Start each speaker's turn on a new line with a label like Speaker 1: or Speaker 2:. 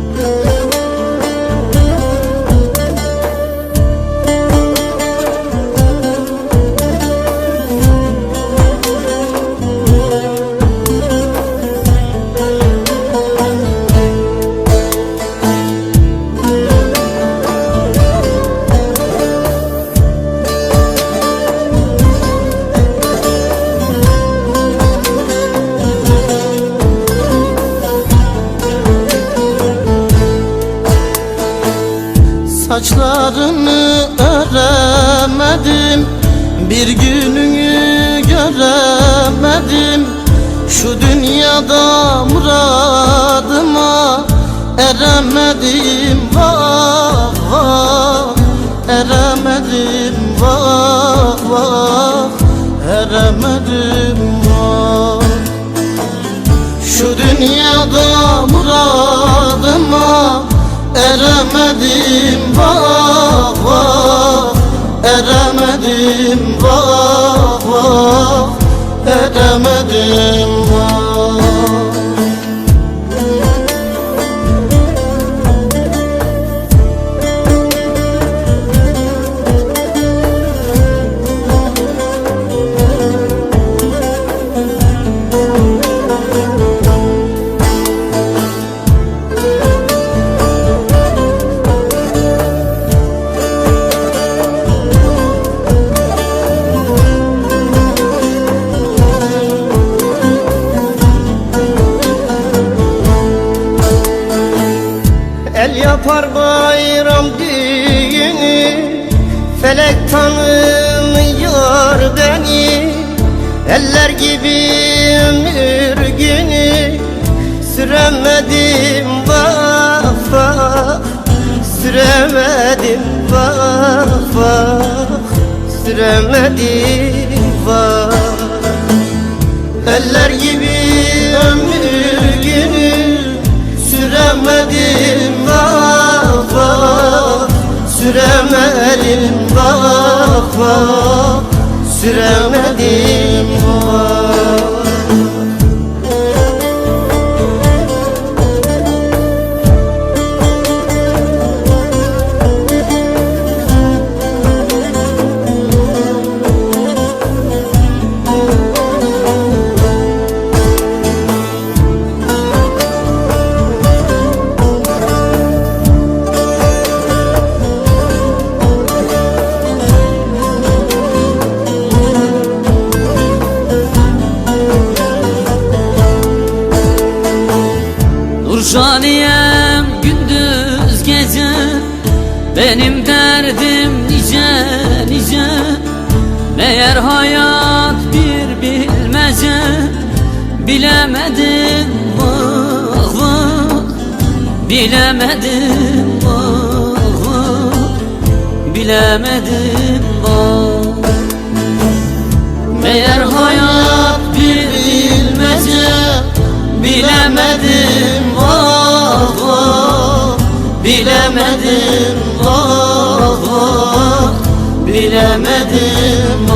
Speaker 1: Thank you. Saçlarını öremedim. Bir gününü göremedim. Şu dünyada muradıma Eremedim. Vah vah Eremedim. Vah vah Eremedim. Vah. Şu dünyada muradıma eremedim vah vah. Eremedim vah vah. Eremedim El yapar bayram düğünü Felek tanımıyor beni. Eller gibi ömür günü Süremedim vah Süremedim vah Süremedim vah Eller gibi vah Süremedim
Speaker 2: Benim derdim nice nice. Meğer hayat bir bilmece. Bilemedim vah vah. Bilemedim vah vah. Bilemedim vah. Meğer hayat bir bilmece. Bilemedim Bilemedim vah vah Bilemedim